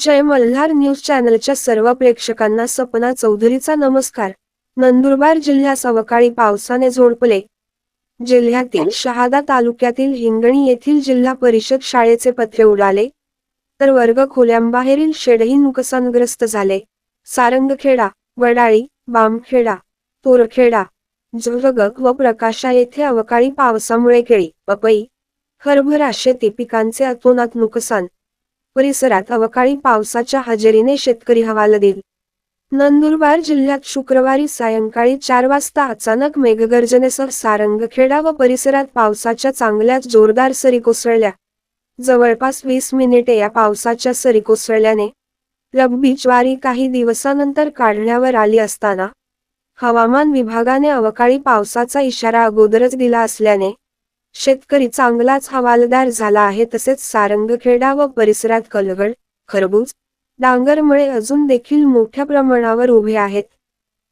जय Malhar news चॅनलच्या सर्व प्रेक्षकांना सपना चौधरीचा नमस्कार. नंदुरबार जिल्ह्यास अवकाळी पावसाने झोडपले. जिल्ह्यातील शहादा तालुक्यातील हिंगणी येथील जिल्हा परिषद शाळेचे पत्रे उडाले. तर वर्ग खोल्यांबाहेरील शेडही नुकसानग्रस्त झाले. सारंगखेडा वडाळी बामखेडा तोरखेडा जळगक व प्रकाशा येथे अवकाळी पावसामुळे केळी पपई हरभरा शेती पिकांचे अतोनात नुकसान परिसरात अवकाळी पावसाच्या हजेरीने शेतकरी हवालदिल नंदुरबार जिल्ह्यात शुक्रवारी सायंकाळी चार वाजता अचानक मेघगर्जनेसह सारंगखेडा व परिसरात पावसाच्या चांगल्याच जोरदार सरी कोसळल्या. जवळपास वीस मिनिटे या पावसाच्या सरी कोसळल्याने रब्बी ज्वारी काही दिवसानंतर काढण्यावर आली असताना हवामान विभागाने अवकाळी पावसाचा इशारा अगोदरच दिला असल्याने शेतकरी चांगलाच हवालदार झाला आहे तसेच सारंगखेडा व परिसरात कलगड खरबूज डांगरमळे अजून देखील मोठ्या प्रमाणावर उभे आहेत.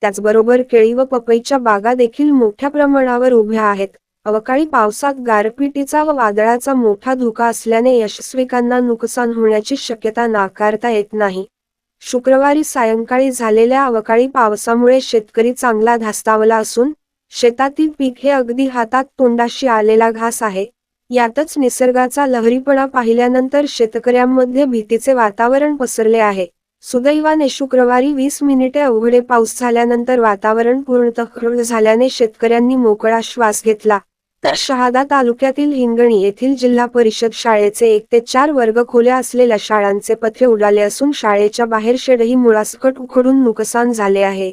त्याचबरोबर केळी व पपईच्या बागा देखील मोठ्या प्रमाणावर उभ्या आहेत. अवकाळी पावसात गारपिटीचा व वादळाचा मोठा धोका असल्याने यशस्विकांना नुकसान होण्याची शक्यता नाकारता येत नाही. शुक्रवारी सायंकाळी झालेल्या अवकाळी पावसामुळे शेतकरी चांगला धास्तावला असून शेतातील पीक हे अगदी हातात तोंडाशी आलेला घास आहे. यातच निसर्गाचा लहरीपणा पाहिल्यानंतर शेतकऱ्यांमध्ये भीतीचे वातावरण पसरले आहे. सुदैवाने शुक्रवारी वीस मिनिटे अवघडे पाऊस झाल्यानंतर वातावरण पूर्णतः झाल्याने शेतकऱ्यांनी मोकळा श्वास घेतला. तर शहादा तालुक्यातील हिंगणी येथील जिल्हा परिषद शाळेचे एक ते चार वर्ग खोल्या असलेल्या शाळांचे पत्रे उडाले असून शाळेच्या बाहेर शेडही मुळासकट उखडून नुकसान झाले आहे.